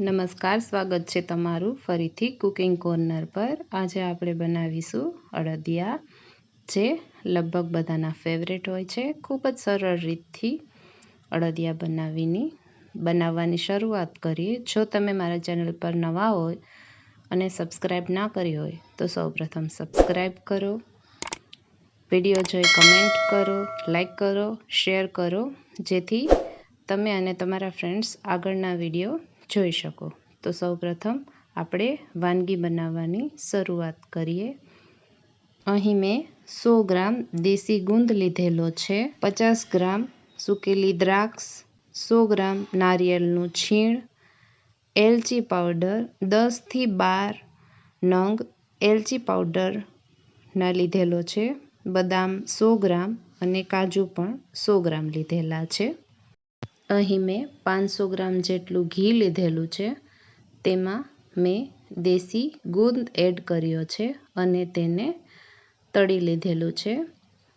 નમસ્કાર, સ્વાગત છે તમારું ફરીથી કુકિંગ કોર્નર પર. આજે આપણે બનાવીશું અડદિયા, જે લગભગ બધાના ફેવરેટ હોય છે. ખૂબ જ સરળ રીતથી અડદિયા બનાવીની, બનાવવાની શરૂઆત કરીએ. જો તમે મારા ચેનલ પર નવા હોય અને સબસ્ક્રાઈબ ના કરી હોય, તો સૌપ્રથમ સબસ્ક્રાઈબ કરો, વીડિયો જોઈ કમેન્ટ કરો લાઈક કરો શેર કરો, જેથી તમે અને તમારા ફ્રેન્ડ્સ આગળના વીડિયો જોઈ શકો. તો સૌપ્રથમ આપણે વાનગી બનાવવાની શરૂઆત કરીએ. અહીં મેં સો ગ્રામ દેશી ગુંદ લીધેલો છે, પચાસ ગ્રામ સૂકેલી દ્રાક્ષ, સો ગ્રામ નારિયેળનું છીણ, એલચી પાવડર દસથી બાર નંગ એલચી પાવડરના લીધેલો છે, બદામ સો ગ્રામ અને કાજુ પણ સો ગ્રામ લીધેલા છે. અહીં મેં પાંચસો ગ્રામ જેટલું ઘી લીધેલું છે. તેમાં મેં દેશી ગુંદ એડ કર્યો છે અને તેને તળી લીધેલું છે.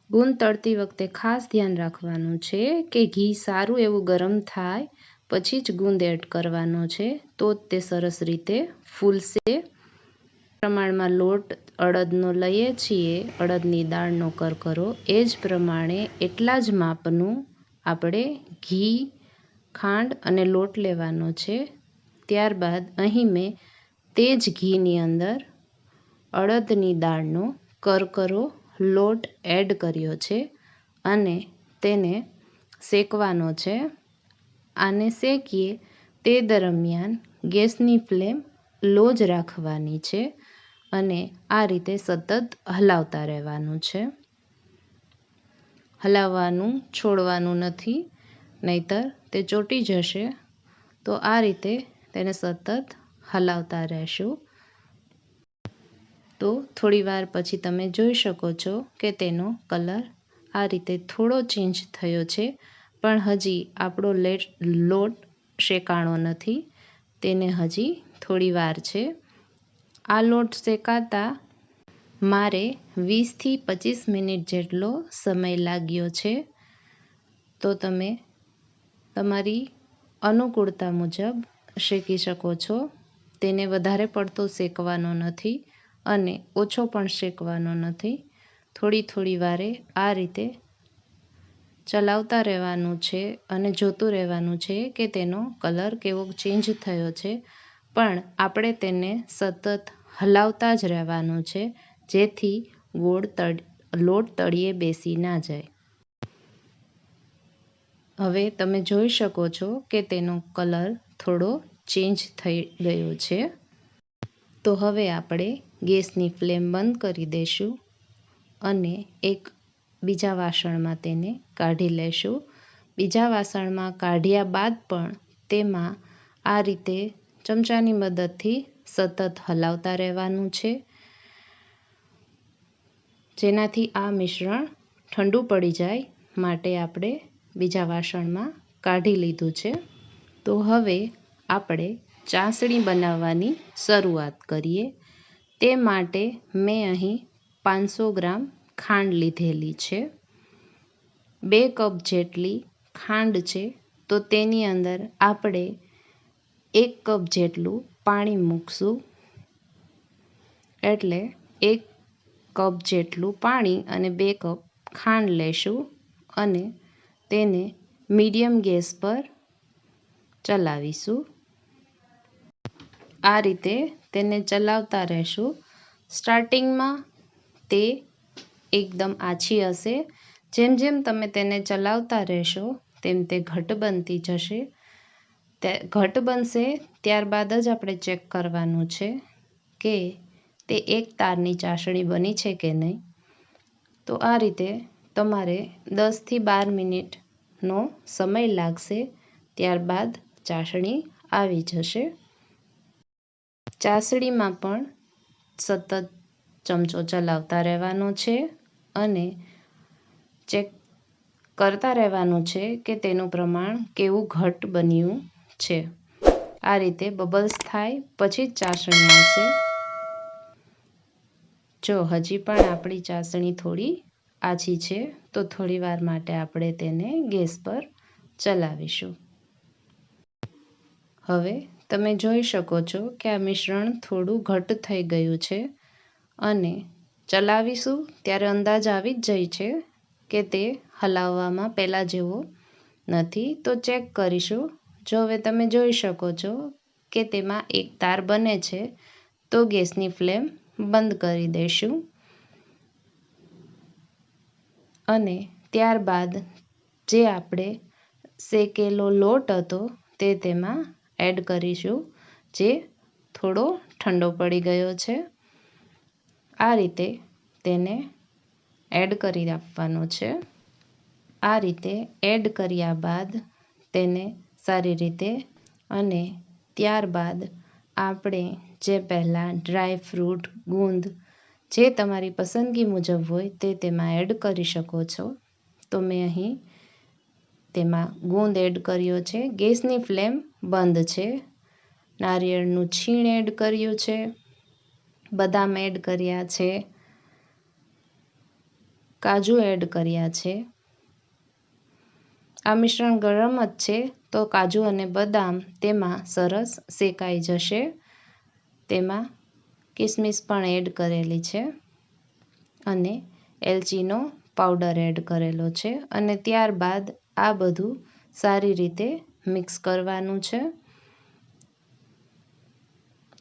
ગુંદ તળતી વખતે ખાસ ધ્યાન રાખવાનું છે કે ઘી સારું એવું ગરમ થાય પછી જ ગુંદ એડ કરવાનો છે તો જ તે સરસ રીતે ફૂલશે. પ્રમાણમાં લોટ અડદનો લઈએ છીએ, અડદની દાળનો કરકરો એ જ પ્રમાણે એટલા જ માપનું આપણે ઘી ખાંડ અને લોટ લેવાનો છે. ત્યારબાદ અહીં મેં તે જ ઘીની અંદર અડદની દાળનો કરકરો લોટ એડ કર્યો છે અને તેને શેકવાનો છે. આને શેકીએ તે દરમિયાન ગેસની ફ્લેમ લો જ રાખવાની છે અને આ રીતે સતત હલાવતા રહેવાનું છે. હલાવવાનું, છોડવાનું નથી. નહીતર તે ચોંટી જશે, તો આ રીતે તેને સતત હલાવતા રહેશું. તો થોડીવાર પછી તમે જોઈ શકો છો કે તેનો કલર આ રીતે થોડો ચેન્જ થયો છે, પણ હજી આપણો લેટ લોટ શેકાણો નથી. તેને હજી થોડી વાર છે. આ લોટ શેકાતા મારે વીસથી પચીસ મિનિટ જેટલો સમય લાગ્યો છે. તો તમે તમારી અનુકૂળતા મુજબ શેકી શકો છો. તેને વધારે પડતો શેકવાનો નથી અને ઓછો પણ શેકવાનો નથી. થોડી થોડી વારે આ રીતે ચલાવતા રહેવાનું છે અને જોતું રહેવાનું છે કે તેનો કલર કેવો ચેન્જ થયો છે. પણ આપણે તેને સતત હલાવતા જ રહેવાનું છે જેથી ગોળ તળ લોટ તળિયે બેસી ના જાય. હવે તમે જોઈ શકો છો કે તેનો કલર થોડો ચેન્જ થઈ ગયો છે. તો હવે આપણે ગેસની ફ્લેમ બંધ કરી દઈશું અને એક બીજા વાસણમાં તેને કાઢી લેશું. બીજા વાસણમાં કાઢ્યા બાદ પણ તેમાં આ રીતે ચમચાની મદદથી સતત હલાવતા રહેવાનું છે. જેનાથી આ મિશ્રણ ઠંડુ પડી જાય માટે આપણે બીજા વાસણમાં કાઢી લીધું છે. તો હવે આપણે ચાસણી બનાવવાની શરૂઆત કરીએ. તે માટે મેં અહીં પાંચસો ગ્રામ ખાંડ લીધેલી છે. બે કપ જેટલી ખાંડ છે. તો તેની અંદર આપણે એક કપ જેટલું પાણી મૂકશું. એટલે એક કપ જેટલું પાણી અને બે કપ ખાંડ લેશું અને તેને મીડિયમ ગેસ પર ચલાવીશું. આ રીતે તેને ચલાવતા રહેશું. સ્ટાર્ટિંગમાં તે એકદમ આછી હશે. જેમ જેમ તમે તેને ચલાવતા રહેશો, તેમ તે ઘટ બનતી જશે. ઘટ બનશે ત્યારબાદ જ આપણે ચેક કરવાનું છે કે તે એક તારની ચાસણી બની છે કે નહીં. તો આ રીતે તમારે દસથી બાર મિનિટનો સમય લાગશે ત્યારબાદ ચાસણી આવી જશે. ચાસણીમાં પણ સતત ચમચો ચલાવતા રહેવાનો છે અને ચેક કરતા રહેવાનું છે કે તેનું પ્રમાણ કેવું ઘટ બન્યું છે. આ રીતે બબલ્સ થાય પછી ચાસણી આવશે. જો હજી પણ આપણી ચાસણી થોડી આછી છે, તો થોડી વાર માટે આપણે તેને ગેસ પર ચલાવીશું. હવે તમે જોઈ શકો છો કે આ મિશ્રણ થોડું ઘટ થઈ ગયું છે અને ચલાવીશું ત્યારે અંદાજ આવી જ જાય છે કે તે હલાવવામાં પહેલાં જેવો નથી. તો ચેક કરીશું. જો હવે તમે જોઈ શકો છો કે તેમાં એક તાર બને છે, તો ગેસની ફ્લેમ બંધ કરી દઈશું. અને ત્યારબાદ જે આપણે શેકેલો લોટ હતો તે તેમાં એડ કરીશું, જે થોડો ઠંડો પડી ગયો છે. આ રીતે તેને એડ કરી આપવાનો છે. આ રીતે એડ કર્યા બાદ તેને સારી રીતે અને ત્યારબાદ આપણે જે પહેલાં ડ્રાય ફ્રૂટ ગુંદ જે તમારી પસંદગી મુજબ હોય તે તેમાં એડ કરી શકો છો. તો મેં અહીં તેમાં ગુંદ એડ કર્યો છે. ગેસની ફ્લેમ બંધ છે. નારિયેળનું છીણ એડ કર્યું છે. બદામ એડ કર્યા છે. કાજુ એડ કર્યા છે. આ મિશ્રણ ગરમ જ છે. તો કાજુ અને બદામ તેમાં સરસ શેકાઈ જશે. તેમાં કિસમિસ પણ એડ કરેલી છે અને એલચીનો પાવડર એડ કરેલો છે અને ત્યારબાદ આ બધું સારી રીતે મિક્સ કરવાનું છે.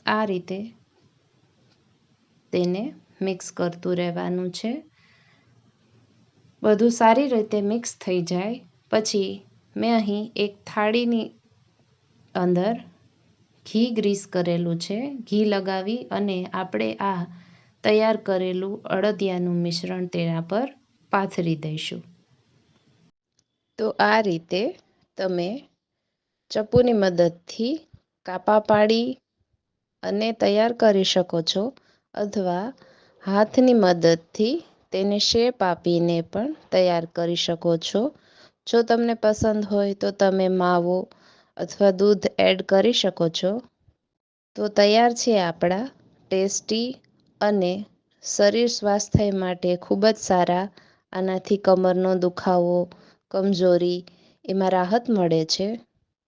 આ રીતે તેને મિક્સ કરતું રહેવાનું છે. બધું સારી રીતે મિક્સ થઈ જાય. પછી મેં અહીં એક થાળીની અંદર ઘી ગ્રીસ કરેલું છે. ઘી લગાવી અને આપણે આ તૈયાર કરેલું અડદિયાનું મિશ્રણ તેના પર પાથરી દઈશું. તો આ રીતે તમે ચપ્પુની મદદથી કાપા પાડી અને તૈયાર કરી શકો છો અથવા હાથની મદદથી તેને શેપ આપીને પણ તૈયાર કરી શકો છો. જો તમને પસંદ હોય તો તમે માવો અથવા દૂધ એડ કરી શકો છો. તો તૈયાર છે આપણા ટેસ્ટી અને શરીર સ્વાસ્થ્ય માટે ખૂબ જ સારા. આનાથી કમરનો દુખાવો, કમજોરી એમાં રાહત મળે છે.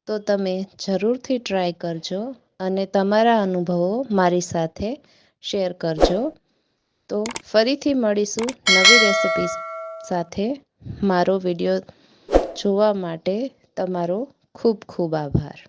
તો તમે જરૂરથી ટ્રાય કરજો અને તમારા અનુભવો મારી સાથે શેર કરજો. તો ફરીથી મળીશું નવી રેસિપી સાથે. મારો વીડિયો જોવા માટે તમારો ખૂબ ખૂબ આભાર.